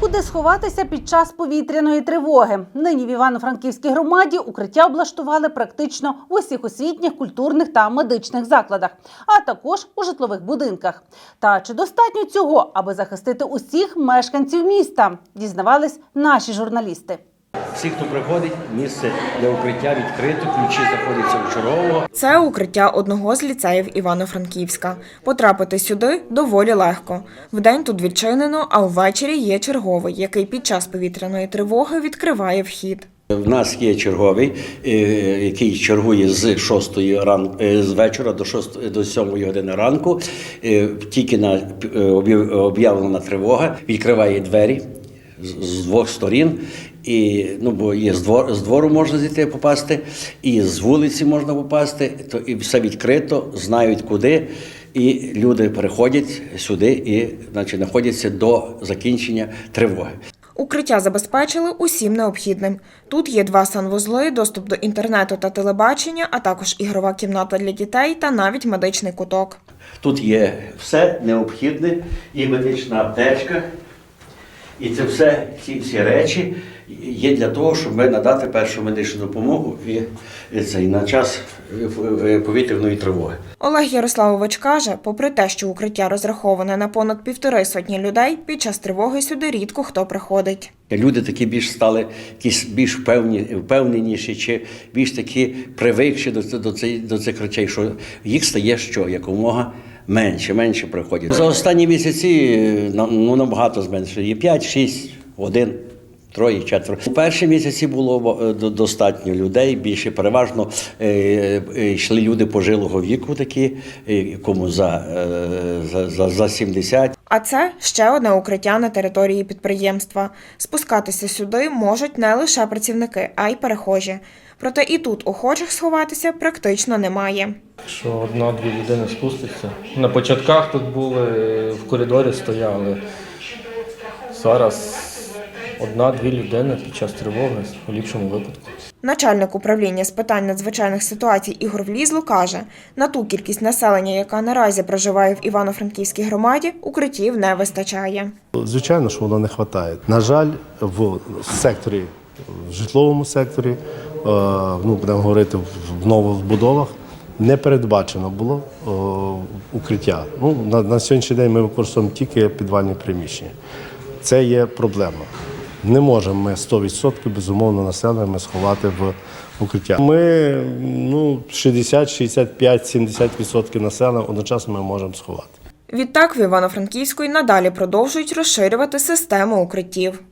Куди сховатися під час повітряної тривоги? Нині в Івано-Франківській громаді укриття облаштували практично в усіх освітніх, культурних та медичних закладах, а також у житлових будинках. Та чи достатньо цього, аби захистити усіх мешканців міста? Дізнавались наші журналісти. Всі, хто приходить, місце для укриття відкрито, ключі знаходяться у чергового. Це укриття одного з ліцеїв Івано-Франківська. Потрапити сюди доволі легко. Вдень тут відчинено, а ввечері є черговий, який під час повітряної тривоги відкриває вхід. В нас є черговий, е, який чергує з 6 ран... е, з вечора до 6 до 7 години ранку. Е, Тільки на об'явлена тривога, відкриває двері з- з двох сторін. І ну бо є з двору, з двору можна зійти попасти, і з вулиці можна попасти. То і все відкрито, знають куди. І люди переходять сюди і значить, знаходяться до закінчення тривоги. Укриття забезпечили усім необхідним. Тут є два санвузли, доступ до інтернету та телебачення, а також ігрова кімната для дітей та навіть медичний куток. Тут є все необхідне, і медична аптечка, і це все, ці всі речі є для того, щоб ми надати першу медичну допомогу і, і це, і на час повітряної тривоги. Олег Ярославович каже, попри те, що укриття розраховане на понад півтори сотні людей, під час тривоги сюди рідко хто приходить. Люди такі більш стали якісь більш впевнені, впевненіші, чи більш такі привикші до, до, цих, до цих речей, що їх стає що якомога менше, менше приходять. За останні місяці е, ну, набагато зменшили. Є 5, 6, 1, троє, четверо. У перші місяці було е, достатньо людей, більше переважно е, е, йшли люди пожилого віку, такі, кому за, за, за, за 70. А це ще одне укриття на території підприємства. Спускатися сюди можуть не лише працівники, а й перехожі. Проте і тут охочих сховатися практично немає. Що одна-дві людини спуститься. На початках тут були, в коридорі стояли. Зараз одна-дві людини під час тривоги у ліпшому випадку. Начальник управління з питань надзвичайних ситуацій Ігор Влізло каже, на ту кількість населення, яка наразі проживає в Івано-Франківській громаді, укриттів не вистачає. Звичайно, що воно не вистачає. На жаль, в секторі, в житловому секторі, е, ну будемо говорити, в новобудовах не передбачено було е, укриття. Ну, на, на сьогоднішній день ми використовуємо тільки підвальні приміщення. Це є проблема. Не можемо ми 100% безумовно населення сховати в укриття. Ми ну, 60, 65, 70% населення одночасно ми можемо сховати. Відтак в Івано-Франківську й надалі продовжують розширювати систему укриттів.